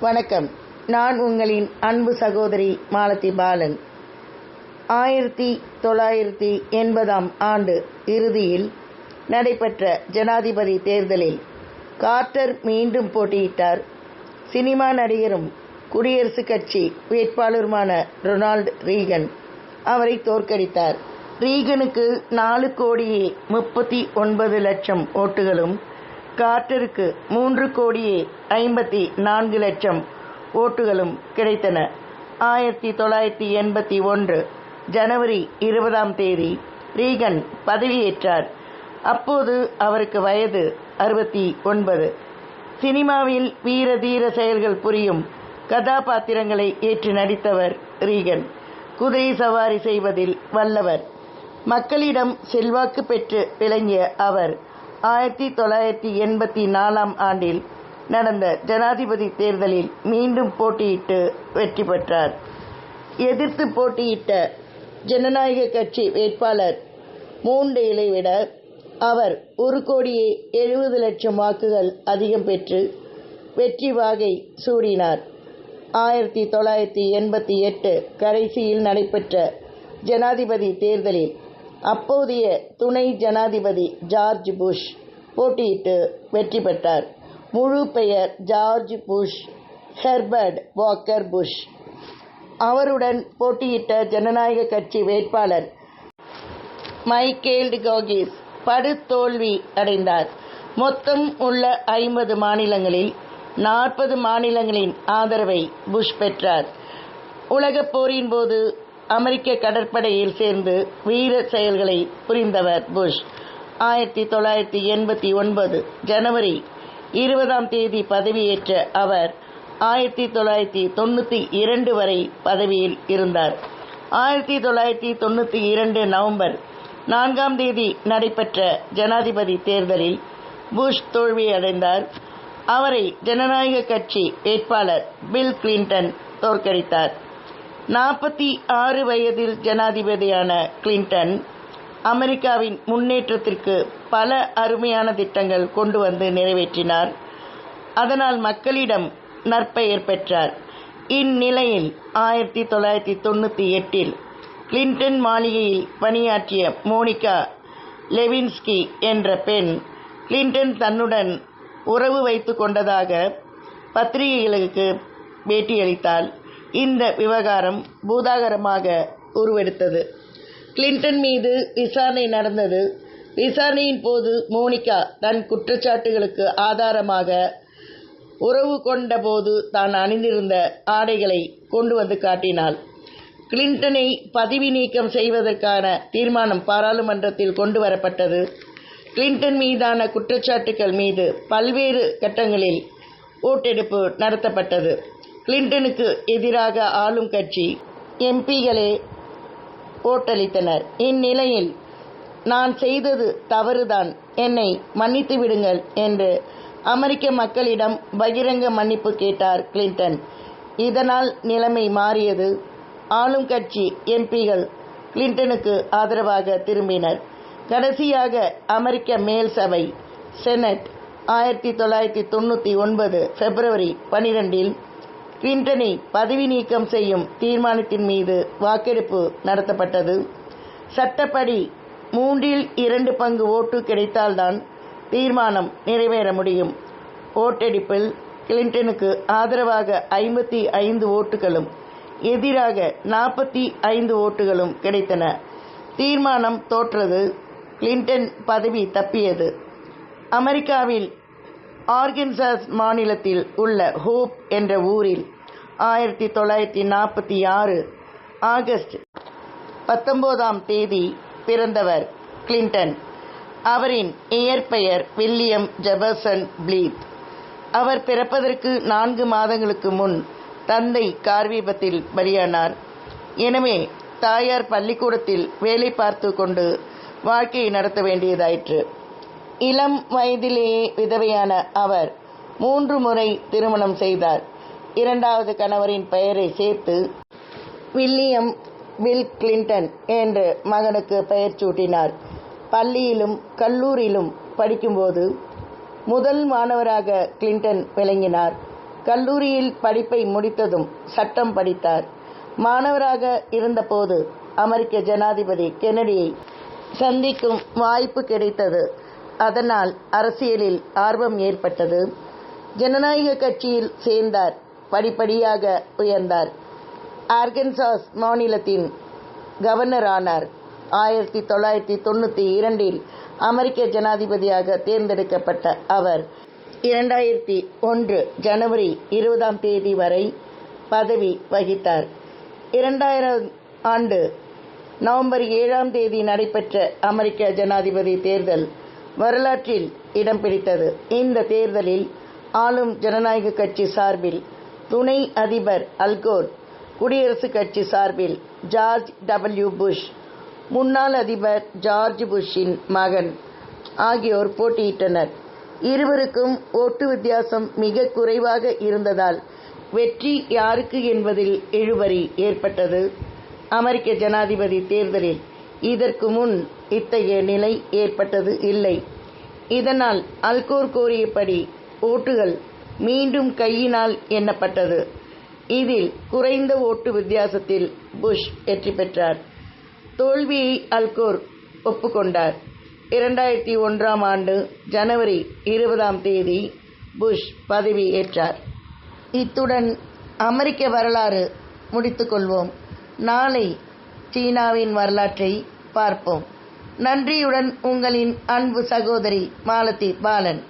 வணக்கம். நான் உங்களின் அன்பு சகோதரி மாலதி பாலன். ஆயிரத்தி தொள்ளாயிரத்தி எண்பதாம் ஆண்டு இறுதியில் நடைபெற்ற ஜனாதிபதி தேர்தலில் கார்ட்டர் மீண்டும் போட்டியிட்டார். சினிமா நடிகரும் குடியரசுக் கட்சி வேட்பாளருமான ரொனால்டு ரீகன் அவரை தோற்கடித்தார். ரீகனுக்கு நாலு கோடியே முப்பத்தி ஒன்பது லட்சம் ஓட்டுகளும் கார்ட்டருக்கு மூன்று கோடியே ஐம்பத்தி நான்கு லட்சம் ஓட்டுகளும் கிடைத்தன. ஆயிரத்தி தொள்ளாயிரத்தி எண்பத்தி ஒன்று ஜனவரி இருபதாம் தேதி ரீகன் பதவியேற்றார். அப்போது அவருக்கு வயது அறுபத்தி ஒன்பது. சினிமாவில் வீர தீர செயல்கள் புரியும் கதாபாத்திரங்களை ஏற்று நடித்தவர் ரீகன். குதிரை சவாரி செய்வதில் வல்லவர். மக்களிடம் செல்வாக்கு பெற்று விளங்கிய அவர் ஆயிரத்தி தொள்ளாயிரத்தி எண்பத்தி நாலாம் ஆண்டில் நடந்த ஜனாதிபதி தேர்தலில் மீண்டும் போட்டியிட்டு வெற்றி பெற்றார். எதிர்த்து போட்டியிட்ட ஜனநாயக கட்சி வேட்பாளர் மூண்டேலை விட அவர் ஒரு கோடியே எழுபது லட்சம் வாக்குகள் அதிகம் பெற்று வெற்றி வாகை சூடினார். ஆயிரத்தி தொள்ளாயிரத்தி எண்பத்தி எட்டு கடைசியில் நடைபெற்ற ஜனாதிபதி தேர்தலில் அப்போதைய துணை ஜனாதிபதி ஜார்ஜ் புஷ் போட்டியிட்டு வெற்றி பெற்றார். முழு பெயர் George Bush Herbert Walker Bush. அவருடன் போட்டியிட்ட ஜனநாயக கட்சி வேட்பாளர் மைக்கேல் கோகிஸ் படுதோல்வி அடைந்தார். மொத்தம் உள்ள ஐம்பது மாநிலங்களில் நாற்பது மாநிலங்களின் ஆதரவை புஷ் பெற்றார். உலகப் போரின் போது அமெரிக்க கடற்படையில் சேர்ந்து வீர செயல்களை புரிந்தவர் புஷ். ஆயிரத்தி தொள்ளாயிரத்தி எண்பத்தி ஒன்பது ஜனவரி இருபதாம் தேதி பதவியேற்ற அவர் ஆயிரத்தி தொள்ளாயிரத்தி தொண்ணூற்றி இரண்டு வரை பதவியில் இருந்தார். ஆயிரத்தி தொள்ளாயிரத்தி தொண்ணூற்றி இரண்டு நவம்பர் நான்காம் தேதி நடைபெற்ற ஜனாதிபதி தேர்தலில் புஷ் தோல்வியடைந்தார். அவரை ஜனநாயக கட்சி வேட்பாளர் பில் கிளின்டன் தோற்கடித்தார். நாற்பத்தி ஆறு வயதில் ஜனாதிபதியான கிளின்டன் அமெரிக்காவின் முன்னேற்றத்திற்கு பல அருமையான திட்டங்கள் கொண்டு வந்து நிறைவேற்றினார். அதனால் மக்களிடம் நற்பெயர் பெற்றார். இந்நிலையில் ஆயிரத்தி தொள்ளாயிரத்தி தொண்ணூற்றி எட்டில் கிளின்டன் மாளிகையில் பணியாற்றிய மோனிகா லெவின்ஸ்கி என்ற பெண் கிளின்டன் தன்னுடன் உறவு வைத்து கொண்டதாக பத்திரிகைகளுக்கு பேட்டியளித்தாள். இந்த விவகாரம் பூதாகரமாக உருவெடுத்தது. கிளின்டன் மீது விசாரணை நடந்தது. விசாரணையின் போது மோனிகா தன் குற்றச்சாட்டுகளுக்கு ஆதாரமாக உறவு கொண்டபோது தான் அணிந்திருந்த ஆடைகளை கொண்டு வந்து காட்டினாள். கிளின்டனை பதவி நீக்கம் செய்வதற்கான தீர்மானம் பாராளுமன்றத்தில் கொண்டு வரப்பட்டது. கிளின்டன் மீதான குற்றச்சாட்டுகள் மீது பல்வேறு கட்டங்களில் ஓட்டெடுப்பு நடத்தப்பட்டது. கிளின்டனுக்கு எதிராக ஆளும் கட்சி எம்பிகளே ஓட்டளித்தனர். இந்நிலையில் நான் செய்தது தவறுதான். என்னை மன்னித்து விடுங்கள் என்று அமெரிக்க மக்களிடம் பகிரங்க மன்னிப்பு கேட்டார் கிளின்டன். இதனால் நிலைமை மாறியது. ஆளும் கட்சி எம்பிகள் கிளின்டனுக்கு ஆதரவாக திரும்பினர். கடைசியாக அமெரிக்க மேல் சபை செனட் ஆயிரத்தி தொள்ளாயிரத்தி தொண்ணூற்றி ஒன்பது பிப்ரவரி பனிரெண்டில் கிளின்டனை பதவி நீக்கம் செய்யும் தீர்மானத்தின் மீது வாக்கெடுப்பு நடத்தப்பட்டது. சட்டப்படி மூன்றில் இரண்டு பங்கு ஓட்டு கிடைத்தால்தான் தீர்மானம் நிறைவேற முடியும். ஓட்டெடுப்பில் கிளின்டனுக்கு ஆதரவாக ஐம்பத்தி ஐந்து ஓட்டுகளும் எதிராக நாற்பத்தி ஐந்து ஓட்டுகளும் கிடைத்தன. தீர்மானம் தோற்றது. கிளின்டன் பதவி தப்பியது. அமெரிக்காவில் ஆர்கன்சாஸ் மாநிலத்தில் உள்ள ஹோப் என்ற ஊரில் ஆயிரத்தி தொள்ளாயிரத்தி நாற்பத்தி ஆறு ஆகஸ்ட் பத்தொன்பதாம் தேதி பிறந்தவர் கிளின்டன் அவரின் இயற்பெயர் வில்லியம் ஜெபர்சன் ப்ளீத். அவர் பிறப்பதற்கு நான்கு மாதங்களுக்கு முன் தந்தை கார் விபத்தில் பலியானார். எனவே தாயார் பள்ளிக்கூடத்தில் வேலை பார்த்து கொண்டு வாழ்க்கையை நடத்த வேண்டியதாயிற்று. இளம் வயதிலேயே விதவையான அவர் மூன்று முறை திருமணம் செய்தார். இரண்டாவது கணவரின் பெயரை சேர்த்து வில்லியம் பில் கிளின்டன் என்று மகனுக்கு பெயர் சூட்டினார். பள்ளியிலும் கல்லூரியிலும் படிக்கும்போது முதல் மாணவராக கிளின்டன் விளங்கினார். கல்லூரியில் படிப்பை முடித்ததும் சட்டம் படித்தார். மாணவராக இருந்தபோது அமெரிக்க ஜனாதிபதி கெனடியை சந்திக்கும் வாய்ப்பு கிடைத்தது. அதனால் அரசியலில் ஆர்வம் ஏற்பட்டது. ஜனநாயக கட்சியில் சேர்ந்தார். படிப்படியாக உயர்ந்தார். ஆர்கன்சாஸ் மாநிலத்தின் கவர்னர் ஆனார். ஆயிரத்தி தொள்ளாயிரத்தி தொண்ணூற்றி இரண்டில் அமெரிக்க ஜனாதிபதியாக தேர்ந்தெடுக்கப்பட்ட அவர் இரண்டாயிரத்தி ஒன்று ஜனவரி இருபதாம் தேதி வரை பதவி வகித்தார். இரண்டாயிரம் ஆண்டு நவம்பர் ஏழாம் தேதி நடைபெற்ற அமெரிக்க ஜனாதிபதி தேர்தல் வரலாற்றில் இடம் பிடித்தது. இந்த தேர்தலில் ஆளும் ஜனநாயக கட்சி சார்பில் துணை அதிபர் அல்கோர் குடியரசுக் கட்சி சார்பில் ஜார்ஜ் டபிள்யூ புஷ் முன்னாள் அதிபர் ஜார்ஜ் புஷ்ஷின் மகன் ஆகியோர் போட்டியிட்டனர். இருவருக்கும் ஓட்டு வித்தியாசம் மிக குறைவாக இருந்ததால் வெற்றி யாருக்கு என்பதில் இழுபறி ஏற்பட்டது. அமெரிக்க ஜனாதிபதி தேர்தலில் இதற்கு முன் இத்தகைய நிலை ஏற்பட்டது இல்லை. இதனால் அல்கோர் கோரியபடி ஓட்டுகள் மீண்டும் கையினால் எண்ணப்பட்டது. இதில் குறைந்த ஓட்டு வித்தியாசத்தில் புஷ் வெற்றி பெற்றார். தோல்வியை அல்கோர் ஒப்புக்கொண்டார். இரண்டாயிரத்தி ஒன்றாம் ஆண்டு ஜனவரி இருபதாம் தேதி புஷ் பதவி ஏற்றார். இத்துடன் அமெரிக்க வரலாறு முடித்துக்கொள்வோம் நாளை சீனாவின் வரலாற்றை பார்ப்போம். நன்றியுடன் உங்களின் அன்பு சகோதரி மாலதி பாலன்.